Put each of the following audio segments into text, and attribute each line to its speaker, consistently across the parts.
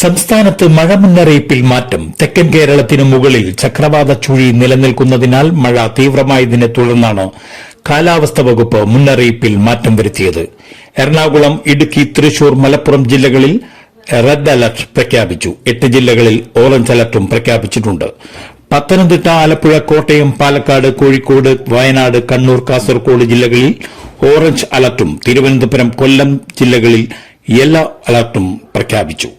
Speaker 1: സംസ്ഥാനത്ത് മഴ മുന്നറിയിപ്പിൽ മാറ്റം. തെക്കൻ കേരളത്തിനു മുകളിൽ ചക്രവാത ചുഴി നിലനിൽക്കുന്നതിനാൽ മഴ തീവ്രമായതിനെ തുടർന്നാണ് കാലാവസ്ഥ വകുപ്പ് മുന്നറിയിപ്പിൽ മാറ്റം വരുത്തിയത്. എറണാകുളം ഇടുക്കി തൃശൂർ മലപ്പുറം ജില്ലകളിൽ റെഡ് അലർട്ട് പ്രഖ്യാപിച്ചു. എട്ട് ജില്ലകളിൽ ഓറഞ്ച് അലർട്ടും പ്രഖ്യാപിച്ചിട്ടുണ്ട്. പത്തനംതിട്ട ആലപ്പുഴ കോട്ടയം പാലക്കാട് കോഴിക്കോട് വയനാട് കണ്ണൂർ കാസർഗോഡ് ജില്ലകളിൽ ഓറഞ്ച് അലർട്ടും തിരുവനന്തപുരം കൊല്ലം ജില്ലകളിൽ യെല്ലോ അലർട്ടും പ്രഖ്യാപിച്ചു.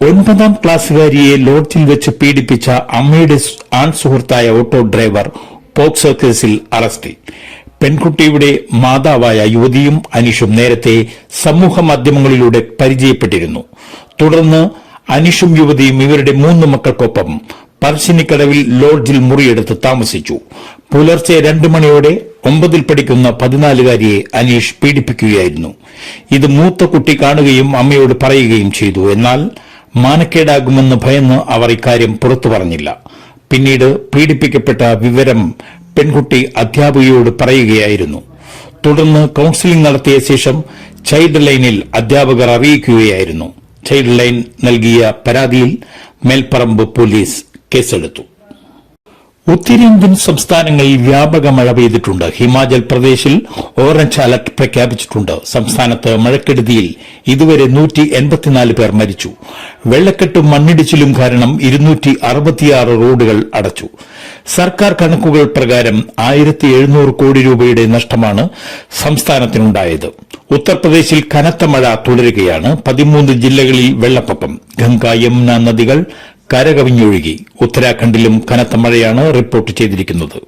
Speaker 1: ഒൻപതാം ക്ലാസ്സുകാരിയെ ലോഡ്ജിൽ വെച്ച് പീഡിപ്പിച്ച അമ്മയുടെ ആൺ സുഹൃത്തായ ഓട്ടോ ഡ്രൈവർ പോക്സോ കേസിൽ അറസ്റ്റിൽ പെൺകുട്ടിയുടെ മാതാവായ യുവതിയും അനീഷും നേരത്തെ സമൂഹ മാധ്യമങ്ങളിലൂടെ പരിചയപ്പെട്ടിരുന്നു. തുടർന്ന് അനീഷും യുവതിയും ഇവരുടെ മൂന്ന് മക്കൾക്കൊപ്പം പറശ്ശിനിക്കടവിൽ ലോഡ്ജിൽ മുറിയെടുത്ത് താമസിച്ചു. പുലർച്ചെ രണ്ട് മണിയോടെ ഒമ്പതിൽ പഠിക്കുന്ന പതിനാലുകാരിയെ അനീഷ് പീഡിപ്പിക്കുകയായിരുന്നു. ഇത് മൂത്ത കുട്ടി കാണുകയും അമ്മയോട് പറയുകയും ചെയ്തു. എന്നാൽ മാനക്കേടാകുമെന്ന് ഭയന്ന് അവർ ഇക്കാര്യം പുറത്തു പറഞ്ഞില്ല. പിന്നീട് പീഡിപ്പിക്കപ്പെട്ട വിവരം പെൺകുട്ടി അധ്യാപികയോട് പറയുകയായിരുന്നു. തുടർന്ന് കൌൺസിലിംഗ് നടത്തിയ ശേഷം ചൈൽഡ് ലൈനിൽ അധ്യാപകർ അറിയിക്കുകയായിരുന്നു. ചൈൽഡ് ലൈൻ നൽകിയ പരാതിയിൽ മേൽപ്പറമ്പ് പോലീസ് കേസെടുത്തു. ഉത്തരേന്ത്യൻ സംസ്ഥാനങ്ങളിൽ വ്യാപക മഴ പെയ്തിട്ടുണ്ട്. ഹിമാചൽ പ്രദേശിൽ ഓറഞ്ച് അലർട്ട് പ്രഖ്യാപിച്ചിട്ടുണ്ട്. സംസ്ഥാനത്ത് മഴക്കെടുതിയിൽ ഇതുവരെ നൂറ്റി എൺപത്തിനാല് പേർ മരിച്ചു. വെള്ളക്കെട്ടും മണ്ണിടിച്ചിലും കാരണം ഇരുന്നൂറ്റി അറുപത്തിയാറ് റോഡുകൾ അടച്ചു. സർക്കാർ കണക്കുകൾ പ്രകാരം ആയിരത്തി എഴുന്നൂറ് കോടി രൂപയുടെ നഷ്ടമാണ് സംസ്ഥാനത്തിനുണ്ടായത്. ഉത്തർപ്രദേശിൽ കനത്ത മഴ തുടരുകയാണ്. പതിമൂന്ന് ജില്ലകളിൽ വെള്ളപ്പൊക്കം. ഗംഗ യമുന നദികൾ കരകവിഞ്ഞൊഴുകി. ഉത്തരാഖണ്ഡിലും കനത്ത മഴയാണ് റിപ്പോർട്ട് ചെയ്തിരിക്കുന്നത്.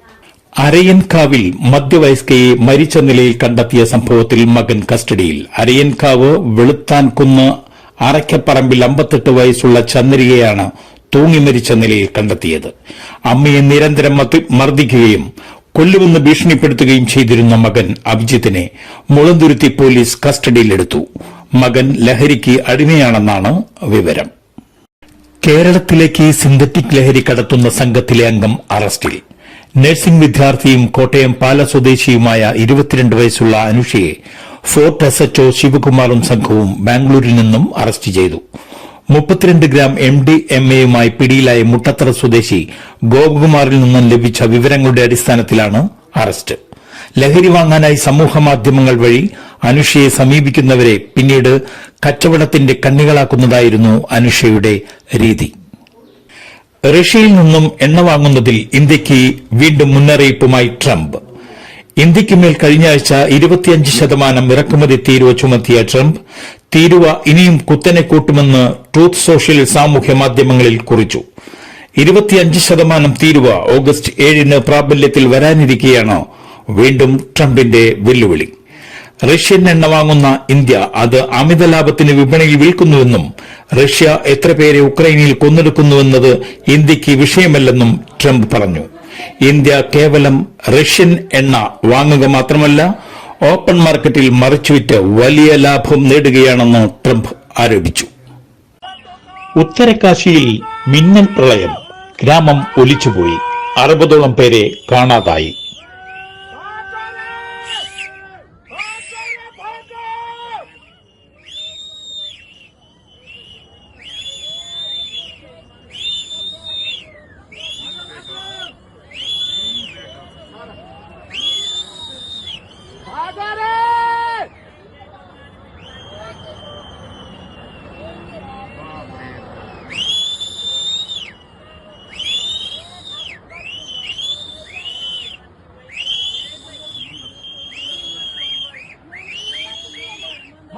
Speaker 1: അരയൻകാവിൽ മധ്യവയസ്കയെ മരിച്ച നിലയിൽ കണ്ടെത്തിയ സംഭവത്തിൽ മകൻ കസ്റ്റഡിയിൽ. അരയൻകാവ് വെളുത്താൻകുന്ന് അറയ്ക്കപ്പറമ്പിൽ അമ്പത്തെട്ട് വയസ്സുള്ള ചന്ദ്രികയാണ് തൂങ്ങി മരിച്ച നിലയിൽ കണ്ടെത്തിയത്. അമ്മയെ നിരന്തരം മർദ്ദി- മർദ്ദിക്കുകയും കൊല്ലുമെന്ന് ഭീഷണിപ്പെടുത്തുകയും ചെയ്തിരുന്ന മകൻ അഭിജിത്തിനെ മുളന്തുരുത്തി പോലീസ് കസ്റ്റഡിയിലെടുത്തു. മകൻ ലഹരിക്ക് അടിമയാണെന്നാണ് വിവരം. കേരളത്തിലേക്ക് സിന്തറ്റിക് ലഹരി കടത്തുന്ന സംഘത്തിലെ അംഗം അറസ്റ്റിൽ. നഴ്സിംഗ് വിദ്യാർത്ഥിയും കോട്ടയം പാല സ്വദേശിയുമായ ഇരുപത്തിരണ്ട് വയസ്സുള്ള അനുഷയെ ഫോർട്ട് എസ് എച്ച്ഒ ശിവകുമാറും സംഘവും ബാംഗ്ലൂരിൽ നിന്നും അറസ്റ്റ് ചെയ്തു. മുപ്പത്തിരണ്ട് ഗ്രാം എം ഡി എം എയുമായി പിടിയിലായ മുട്ടത്തറ സ്വദേശി ഗോപകുമാറിൽ നിന്നും ലഭിച്ച വിവരങ്ങളുടെ അടിസ്ഥാനത്തിലാണ് അറസ്റ്റ്. ലഹരി വാങ്ങാനായി സമൂഹ മാധ്യമങ്ങൾ വഴി അനുഷയെ സമീപിക്കുന്നവരെ പിന്നീട് കച്ചവടത്തിന്റെ കണ്ണികളാക്കുന്നതായിരുന്നു അനുഷയുടെ രീതി. റഷ്യയിൽ നിന്നും എണ്ണ വാങ്ങുന്നതിൽ ഇന്ത്യയ്ക്ക് വീണ്ടും മുന്നറിയിപ്പുമായി ട്രംപ്. ഇന്ത്യയ്ക്ക് മേൽ കഴിഞ്ഞ ആഴ്ച ഇരുപത്തിയഞ്ച് ശതമാനം ഇറക്കുമതി തീരുവ ചുമത്തിയ ട്രംപ് തീരുവ ഇനിയും കുത്തനെ കൂട്ടുമെന്ന് ട്രൂത്ത് സോഷ്യൽ സാമൂഹ്യ മാധ്യമങ്ങളിൽ കുറിച്ചു. ഇരുപത്തിയഞ്ച് ശതമാനം തീരുവ ഓഗസ്റ്റ് ഏഴിന് പ്രാബല്യത്തിൽ വരാനിരിക്കെയാണ് വീണ്ടും ട്രംപിന്റെ വെല്ലുവിളി. റഷ്യൻ എണ്ണ വാങ്ങുന്ന ഇന്ത്യ അത് അമിത ലാഭത്തിന് വിപണിയിൽ വിൽക്കുന്നുവെന്നും റഷ്യ എത്ര പേരെ ഉക്രൈനിൽ കൊന്നെടുക്കുന്നുവെന്നത് ഇന്ത്യയ്ക്ക് വിഷയമല്ലെന്നും ട്രംപ് പറഞ്ഞു. ഇന്ത്യ കേവലം റഷ്യൻ എണ്ണ വാങ്ങുക മാത്രമല്ല ഓപ്പൺ മാർക്കറ്റിൽ മറിച്ചുവിറ്റ് വലിയ ലാഭം നേടുകയാണെന്ന് ട്രംപ് ആരോപിച്ചു. ഉത്തരകാശിയിൽ മിന്നൽ പ്രളയം. ഗ്രാമം ഒലിച്ചുപോയി. അറുപതോളം പേരെ കാണാതായി.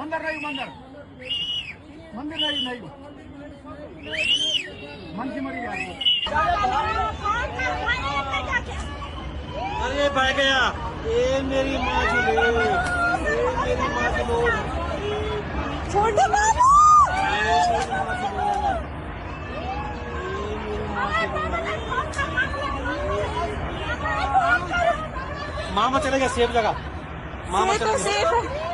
Speaker 2: मंदिर नहीं मंदिर। मंदिर नहीं नहीं। मन मरी मरी
Speaker 3: अरे बह गया। ये मेरी माँ की मेरी माँ की
Speaker 4: छोटे
Speaker 3: मामा चले गया सेफ़ जगह। मामा चले गया